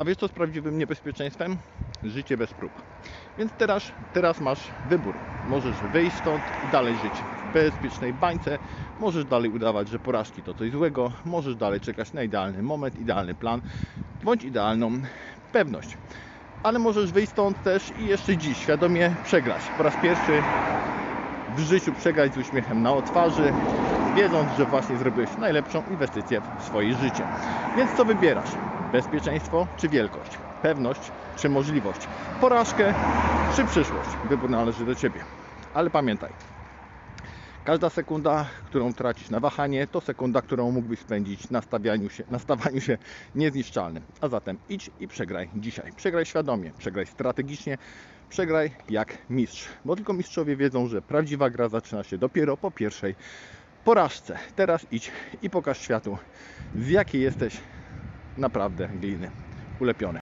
A wiesz co z prawdziwym niebezpieczeństwem? Życie bez prób. Więc teraz, teraz masz wybór. Możesz wyjść stąd i dalej żyć w bezpiecznej bańce. Możesz dalej udawać, że porażki to coś złego. Możesz dalej czekać na idealny moment, idealny plan bądź idealną pewność. Ale możesz wyjść stąd też i jeszcze dziś świadomie przegrać. Po raz pierwszy w życiu przegrać z uśmiechem na twarzy, wiedząc, że właśnie zrobiłeś najlepszą inwestycję w swoje życie. Więc co wybierasz? Bezpieczeństwo czy wielkość? Pewność czy możliwość? Porażkę czy przyszłość? Wybór należy do Ciebie. Ale pamiętaj, każda sekunda, którą tracisz na wahanie, to sekunda, którą mógłbyś spędzić na stawianiu się, na stawaniu się niezniszczalnym. A zatem idź i przegraj dzisiaj. Przegraj świadomie, przegraj strategicznie, przegraj jak mistrz. Bo tylko mistrzowie wiedzą, że prawdziwa gra zaczyna się dopiero po pierwszej porażce. Teraz idź i pokaż światu, z jakiej jesteś naprawdę gliny ulepiony.